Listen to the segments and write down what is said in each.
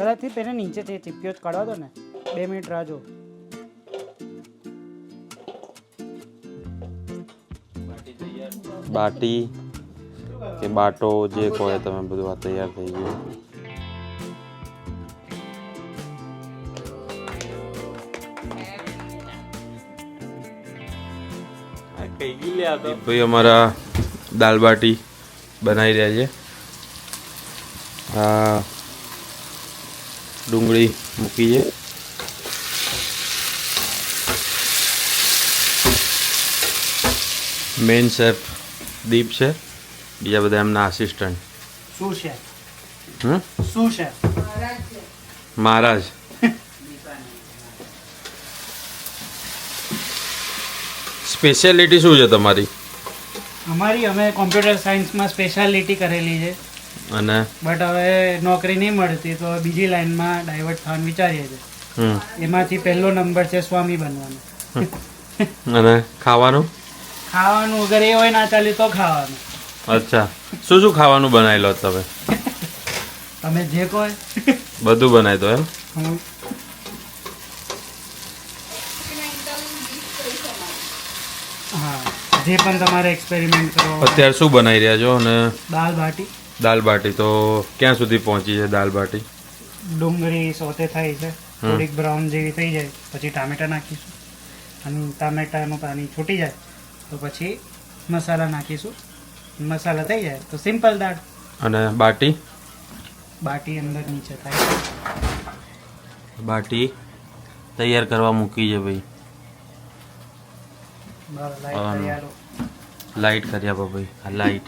કદાચથી પેને નીચે તે ચીપ્યો જ કાઢવા દો ને. બે મિનિટ રાહ જો બાટી કે બાટો જે કહો તમે બધું આ તૈયાર થઈ ગયું. ભાઈ અમારા દાલ બાટી બનાવી રહ્યા છે. આ ડુંગળી મૂકીએ. મેઇન શેફ દીપ છે. બીજા બધા એમના આસિસ્ટન્ટ શું છે? હમ? શું છે? મહારાજ. સ્પેશિયાલિટી શું છે તમારી? અમારી અમે કોમ્પ્યુટર સાયન્સમાં સ્પેશિયાલિટી કરેલી છે. અને બટ હવે નોકરી નહીં મળતી તો બીજી લાઈનમાં ડાયવર્ટ થવાનું વિચારીએ છીએ. હમ. એમાંથી પહેલો નંબર છે સ્વામી બનવાનો. અને ખાવાનું? ખાવાનું અગર એ હોય ના ચાલે તો ખાવાનું. અચ્છા. શું શું ખાવાનું બનાવી લો તમે? તમે જે કહો બધું બનાવી દો એમ? હા. જે પણ તમારે એક્સપેરિમેન્ટ કરો. અત્યારે શું બનાવી રહ્યા છો અને દાળ બાટી. દાલ બાટી તો ક્યાં સુધી પહોંચી છે દાલ બાટી? ડુંગળી સોતે થાય છે. થોડીક બ્રાઉન જેવી થઈ જાય પછી ટામેટા નાખીશું. અને ટામેટાનું પાણી છૂટી જાય તો પછી મસાલા નાખીશું. મસાલા થઈ જાય તો સિમ્પલ દાળ. અને બાટી? બાટી અંદર નીચે થાય બાટી તૈયાર કરવા મૂકી છે ભાઈ. લાઈટ કર્યા ભાઈ આ લાઈટ.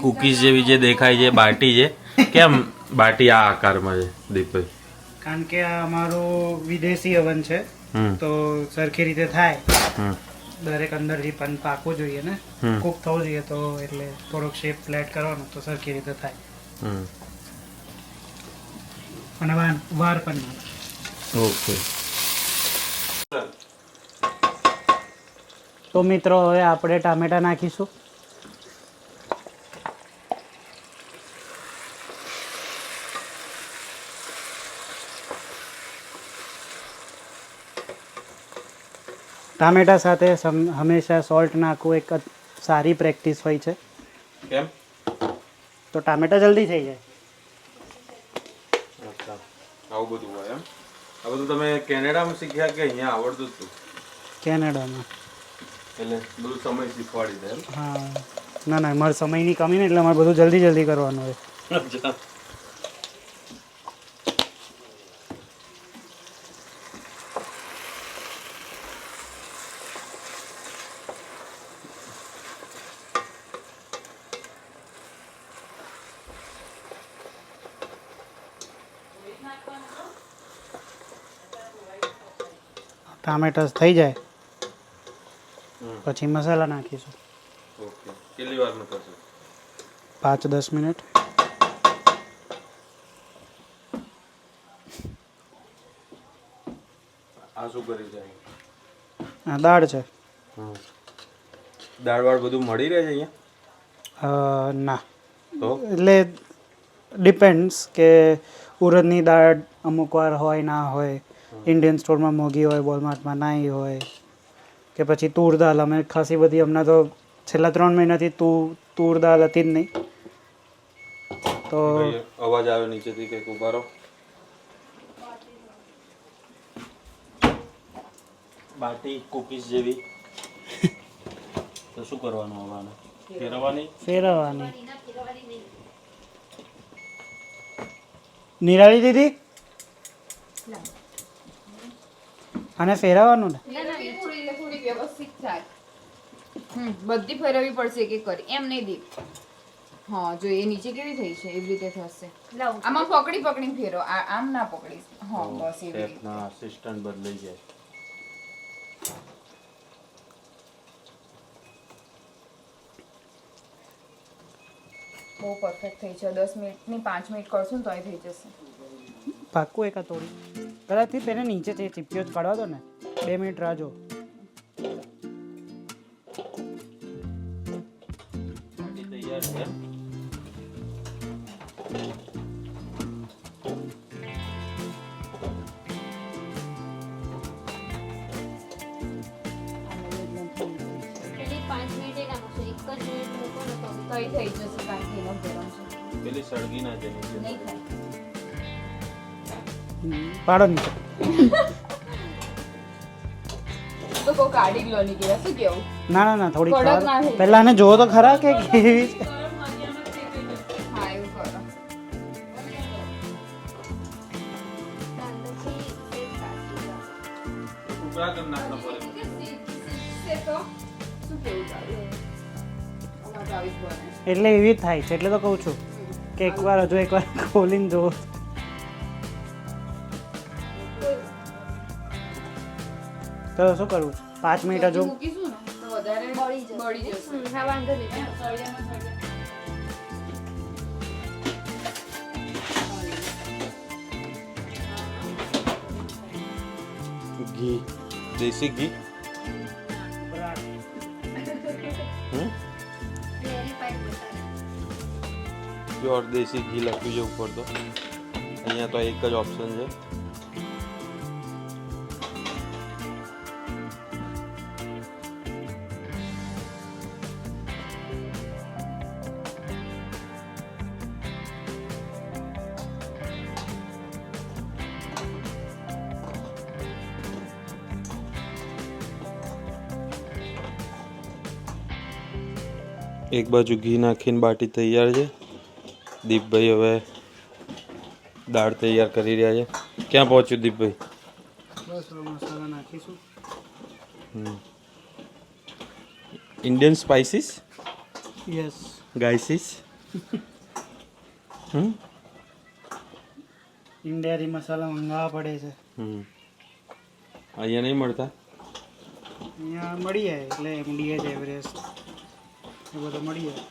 કુકીઝ જેવી જે દેખાય છે બાટી છે કેમ બાટી આ આકારમાં છે દીપભાઈ કારણ કે આ અમારો વિદેશી અવન છે તો સરખી રીતે થાય. દરેક દરેક અંદરથી પણ પાકવું જોઈએ ને. કુક થવું જોઈએ તો એટલે થોડોક શેપ ફ્લેટ કરવાનો તો સરખી રીતે થાય. હમ. અને વાર વાર પણ ઓકે. તો મિત્રો હવે આપણે ટામેટા નાખીશું. ટામેટા સાથે હંમેશા સોલ્ટ નાખવું એક સારી પ્રેક્ટિસ હોય છે. કેમ? તો ટામેટા જલ્દી થઈ જાય. અચ્છા. આવું બધું હોય એમ? આ બધું તમે કેનેડામાં શીખ્યા કે અહીંયા આવડતું હતું? કેનેડામાં. એટલે બધું સમય શીખવાડી દે એમ? હા. ના ના મારા સમયની કમી ને એટલે મારે બધું જલ્દી જલ્દી કરવાનું હોય. અચ્છા. ટામેટા થઈ જાય. પછી મસાલા નાખીશું. ઓકે. કેટલી થશે? પાંચ દસ મિનિટ. આ શું કરી જાય આ દાળ છે. દાળ વાળ બધું મળી રહે છે અહીંયા? ના. એટલે ડિપેન્ડ્સ કે ઉરદની દાળ અમુક વાર હોય ના હોય. ઇન્ડિયન સ્ટોરમાં મોંઘી હોય વોલમાર્ટમાં નાઈ હોય કે પછી તુર દાળ અમે ખાસી બધી હમણાં તો છેલ્લા ત્રણ મહિનાથી તું તુર દાળ હતી જ નહીં. તો અવાજ આવે નીચેથી કંઈક ઉભારો બાટી કુકીઝ જેવી. તો શું કરવાનું આવવાનું ફેરવવાની? ફેરવવાની. નિરાળી દીદી? આને ફેરવવાનું ને? ના ના એ થોડી વ્યવસ્થિત થાય. બધી ફેરવવી પડશે એક કરી? એમ નહીં દીપ હા જો એ નીચે કેવી થઈ છે? એવી રીતે થશે. આમાં પકડી પકડી ફેરો આમ ના પકડી હા બસ એવી રીતે. આસિસ્ટન્ટ બદલાઈ જાય. બહુ પરફેક્ટ થઈ છે. દસ મિનિટની પાંચ મિનિટ કરશું ને તોય થઈ જશે. પાકું એકા તોડી. કદાચથી તેને નીચે તે ચીપકીઓ જ કાઢવા દો ને. બે મિનિટ રાહ જો તૈયાર છે. પાડો નીચે. તો કોઈ કાઢી લો નહીં શું કેવું? ના ના ના થોડી ખબર પહેલા આને જોવો તો ખરા કે કેવી છે? એટલે એવી જ થાય છે. એટલે તો કહું છું કે એકવાર હજુ એકવાર ખોલીને જોવો. તો શું કરવું પાંચ મિનિટ હજુ મૂકીશું ને? તો વધારે બળી જશે. બળી જશે. હમ, હા વાંધો નહીં. સળિયામાં સળિયા. ઘી. દેશી ઘી? હમ? વેરીફાઈડ બતાવે પ્યોર દેશી ઘી લખ્યું છે ઉપર તો. અહીંયા તો એક જ ઓપ્શન છે. એક બાજુ ઘી નાખીને બાટી તૈયાર છે. દીપભાઈ હવે દાળ તૈયાર કરી રહ્યા છે. ક્યાં પહોંચ્યું Deepbhai? Indian spices yes guys hmm. ઇન્ડિયાથી મસાલા મંગાવવા પડે છે. હમ. અહીંયા નહીં મળતા? અહીંયા મળી જાય એટલે એમડીએચ એવરેસ્ટ એ બધું મળી જાય.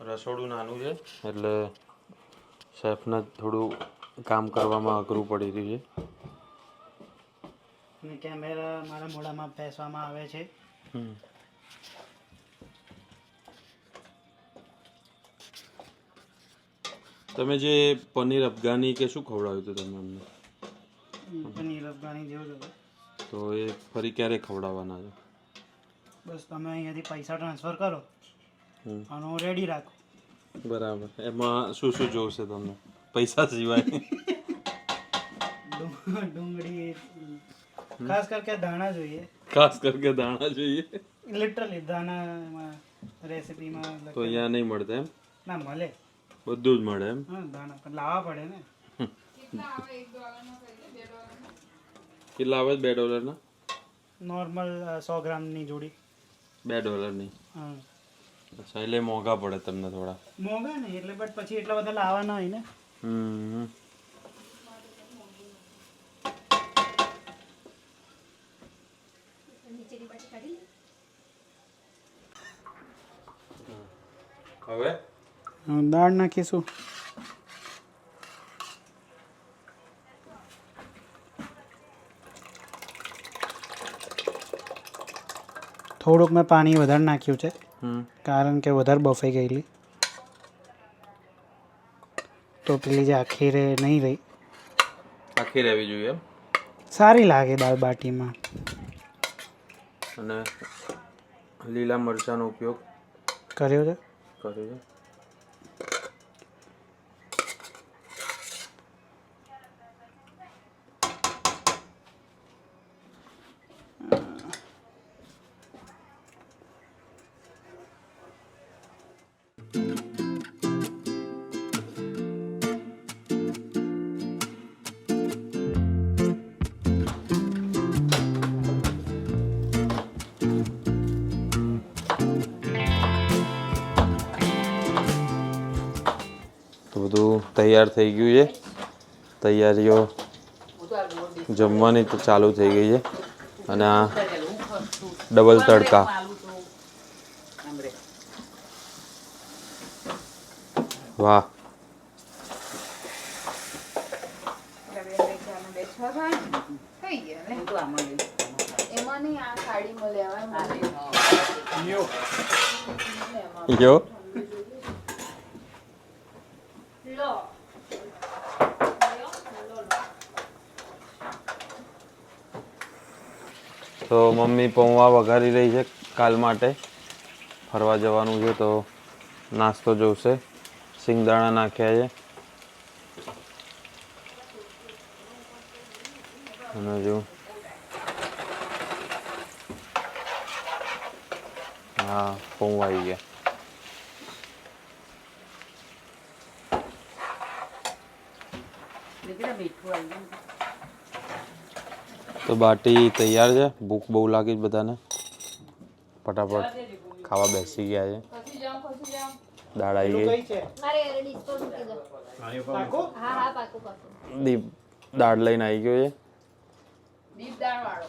રસોડું નાનું છે. એટલે શેફને થોડું કામ કરવામાં અઘરું પડી રહ્યું છે. અને કેમેરા મારા મોઢામાં ફેંસવામાં આવે છે. તમે જે પનીર અફઘાની કે શું ખવડાવ્યું હતું તમે અમને પનીર અફઘાની જેવું જ તો એ ફરી ક્યારે ખવડાવવાના છે? બસ તમે અહીંયાથી પૈસા ટ્રાન્સફર કરો અને હું રેડી રાખું. બરાબર. એમાં શું શું જોશે તમને? પૈસા સિવાય. ડુંગળી ખાસ કરકે દાણા જોઈએ. ખાસ કરીને દાણા જોઈએ. લિટરલી દાણા એમાં રેસીપીમાં તો અહીંયા નહીં મળતા એમ? ના મળે. બધું જ મળે એમ? હા દાણા. લાવવા પડે ને. કેટલા આવે? બે ડોલરના નોર્મલ સો ગ્રામની જોડી. બે ડોલરની હા. અચ્છા એટલે મોંઘા પડે તમને થોડા. મોંઘા નહીં એટલે બટ પછી એટલા બધા લાવવાના હોય ને. હમ. હવે? હા, દાળ નાખીશું. થોડુંક મેં પાણી વધારે નાખ્યું છે. કારણ કે વધારે બફાઈ ગયેલી. તો પેલી જે આખી રે નહીં રહી. આખી રહેવી જોઈએ સારી લાગે દાળ બાટીમાં. અને લીલા મરચાંનો ઉપયોગ કર્યો છે? કર્યો છે? બધું તૈયાર થઈ ગયું છે. તૈયારીઓ જમવાની ચાલુ થઈ ગઈ છે. અને આ ડબલ તડકા. વાહ. યો તો મમ્મી પૌવા વઘારી રહી છે કાલ માટે. ફરવા જવાનું છે તો નાસ્તો જોશે. સિંગદાણા નાખ્યા છે. અને જો. હા પૌવા આવી ગયા. તો બાટી તૈયાર છે. ભૂખ બહુ લાગી બધાને. ફટાફટ ખાવા બેસી ગયા છે. દાળ આવી ગઈ દીપ દાળ લઈને આવી ગયો છે દીપ દાળ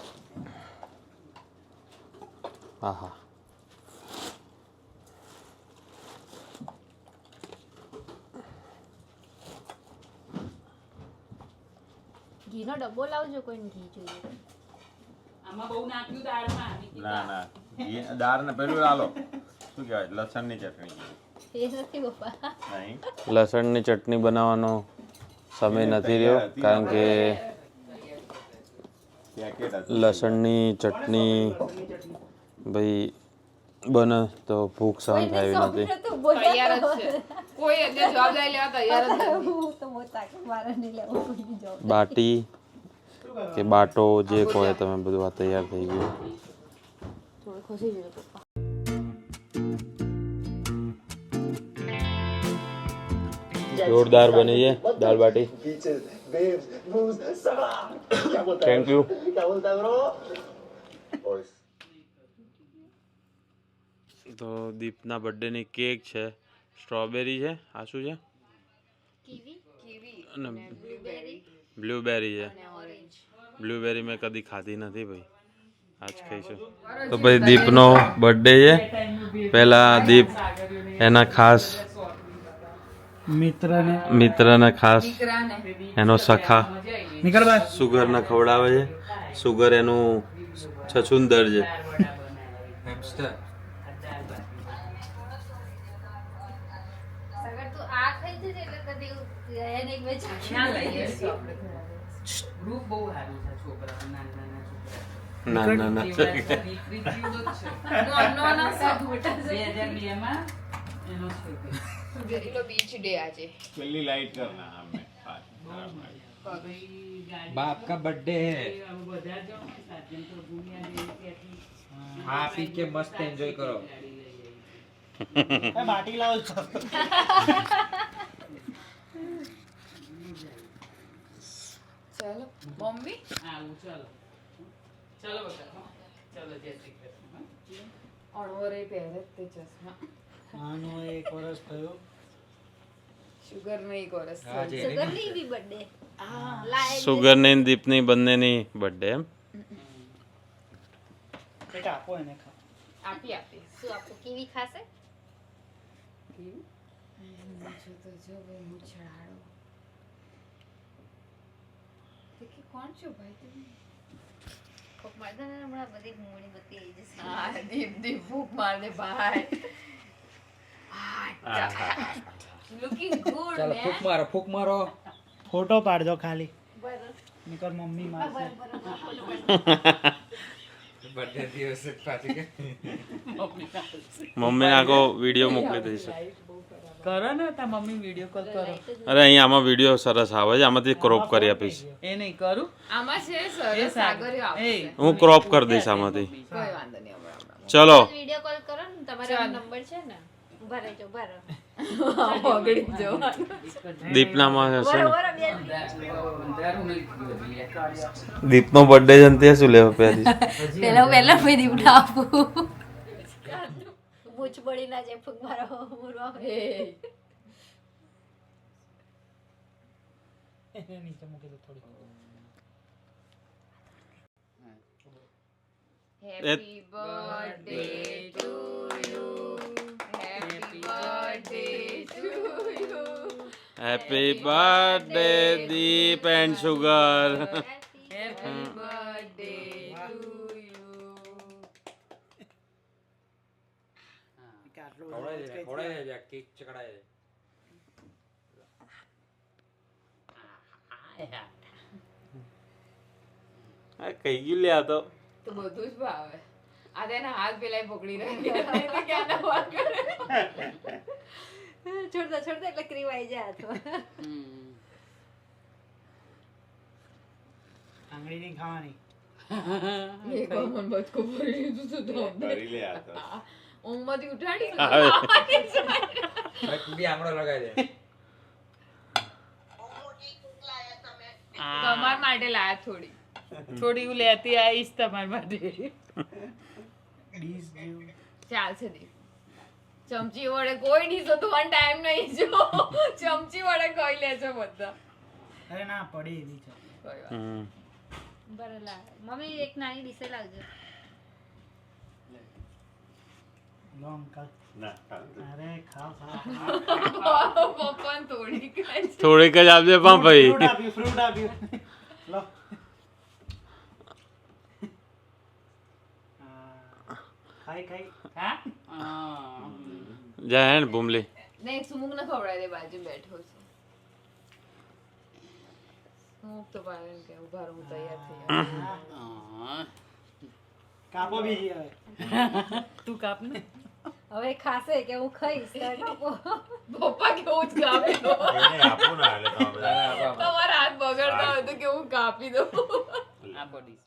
હા હા. ઘીનો ડબ્બો લાવજો કોઈને ઘી જોઈએ. ના ના. દાળ ને પેલું લાલો. શું કહેવાય? લસણની ચટણી. લસણની ચટણી બનાવવાનો સમય નથી રહ્યો કારણ કે લસણની ચટણી ભાઈ બને તો ભૂખ સહન થાય એવી નથી. બાટી કે બાટો જે કહો તમે બધું આ તૈયાર થઈ ગયું. જોરદાર બની છે દાળ બાટી. થેન્ક યુ તો દીપના બર્થડેની કેક છે. સ્ટ્રોબેરી છે? આ શું છે? અને બ્લુબેરી. બ્લુબેરી છે. બ્લ્યુબેરી બ્લુબેરી મેં કદી ખાધી નથી ભાઈ. આજ ખાઈશું. તો ભાઈ દીપનો બર્થડે છે. પહેલાં દીપ એના ખાસ મિત્રને. મિત્રને ખાસ એનો સખા. નીકળ બહાર સુગરને ખવડાવે છે. સુગર એનું છછુંદર છે. ના ના ના નો નો ના સા બે હજાર બે માં એનો છે તે. સુગરીલો બીચ ડે આજે પેલી લાઈટ કરના હમે ભાઈ ગાડી बाप का बर्थडे है હવે બધા જાઓ ને સાથે તો દુનિયા જેવી કેટલી खा पी के मस्त एंजॉय करो ગાડી લઈ જઈએ. બાટી લાવો છો ચાલો મમ્મી આવું ચાલો ચાલો બકા હો. ચાલો આનો એક વર્ષ થયો. સુગર નો એક વર્ષ સુગરની બી બર્થડે સુગરની દીપની બંને ની બર્થડે એમ. બેટા આપો એને આપી આપી. શું આપો? કીવી ખાશે? હમણાં બધી મોડી બધી આવી દીપ દીપ ભૂખ માર ભાઈ. ચાલો ફૂક મારો ફૂક મારો ફોટો પાડજો ખાલી. નીકળ મમ્મી મારશે. દઈશું. અરે અહીં આમાં વિડિયો સરસ આવે છે. આમાંથી ક્રોપ કરી આપીશ. હું ક્રોપ કરી દઈશ આમાંથી. ચલો. કરો ઊભા રહેજો ઊભા રહો. ઓગળી જવાનું. દીપનામાં હશે. દીપનો બર્થડે છે તે શું લેવા પહેરી પેલા પહેલા મેં દીવડા આપું. ના જાય ફૂક મારો મૂરવા એ નીચે મૂકી દો થોડી happy birthday to you happy birthday to you happy birthday Deep and sugar Happy birthday to you હા કે આટલું ખવડાવી બધું દે ખવડાવી દે જા, કેક ચકડાવી દે આયા. આ કઈ ગયું લે આ તો તો બધું જ ભાવે આ તેના હાથ પેલા પકડી કરે છોડતા છોડતા એટલે આવી જાય હાથમાં હમ. આંગળીની ખાવાની ભરી લીધું તું તો લે આ તો ઉઠાડી. હવે કુડી આંગળો લગાવી દે તમાર માટે લાયા થોડી થોડી હું લેતી આવીશ તમારા માટે ડીશ જેવું ચાલશે દી ચમચી વડે કોઈ નહીં તો વન ટાઈમ નહીં જો ચમચી વડે ખાઈ લેજો બધા અરે ના પડી એવી છે કોઈ વાત હમ. બરાબર લાવે. મમ્મી એક નાની ડીશે લાવજો લો અંકલ ના ચાલતું. અરે ખાઓ ખાઓ પપ્પાને થોડી ખાય છે. થોડીક જ આપજે પણ ભાઈ ફ્રૂટ આપ્યું ફ્રૂટ આપ્યું લો હા. ખાઈ ખાઈ હા હા. જા હે ને ભૂમલી નહીં સુમુક ને ખવડાવી દે બાજુ બેઠો છે સુમુક તો પાડે કે ઊભા રહું તૈયાર થઈ જાઉં. હા. કાપો બીજી હવે તું કાપ ને હવે ખાશે કે હું ખાઈશ તો કાપો. પપ્પા કેવું જ કાપી દો એને આપું ના એટલે તમે બધા હા, હા, હા. તમારા હાથ બગડતા હોય તો કેવું કાપી દો આ બડીશ